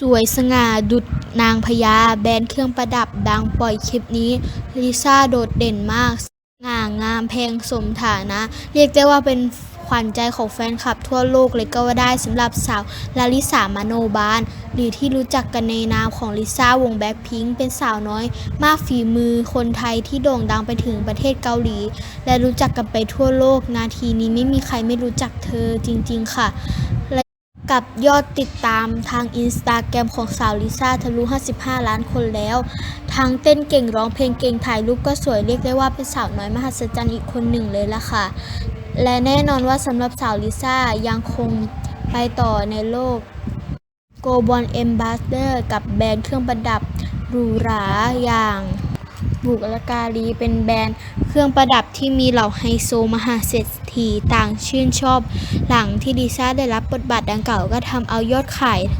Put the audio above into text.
สวยสง่าดุจนางพญาแบรนด์เครื่องประดับดังปล่อยคลิปนี้ ลิซ่าโดดเด่นมากสง่างามแพงสมฐานะ เรียกได้ว่าเป็นขวัญใจของแฟนคลับทั่วโลกเลยก็ว่าได้สำหรับสาวลาลิสามโนบาลหรือที่รู้จักกันในนามของลิซ่าวงแบ็คพิงค์เป็นสาวน้อย มากฝีมือคนไทยที่โด่งดังไปถึงประเทศเกาหลี และรู้จักกันไปทั่วโลกนาทีนี้ไม่มีใครไม่รู้จักเธอจริง ๆ ค่ะ กับยอดติดตามทางอินสตาแกรมของสาวลิซ่าทะลุ 55 ล้านคนแล้ว ทั้งเต้นเก่งร้องเพลงเก่งถ่ายรูปก็สวยเรียกได้ว่าเป็นสาวน้อยมหัศจรรย์อีกคนหนึ่งเลยล่ะค่ะ และแน่นอนว่าสำหรับสาวลิซ่ายังคงไปต่อในโลก g o b o n Ambassador กับแบรนด์เครื่องประดับหรูหราอย่าง บุกลการีเป็นแบรนด์เครื่องประดับที่มีเหล่าไฮโซมหาเศรษฐีต่างชื่นชอบ หลังที่ลิซ่าได้รับบทบาทดังกล่าวก็ทำเอายอดขาย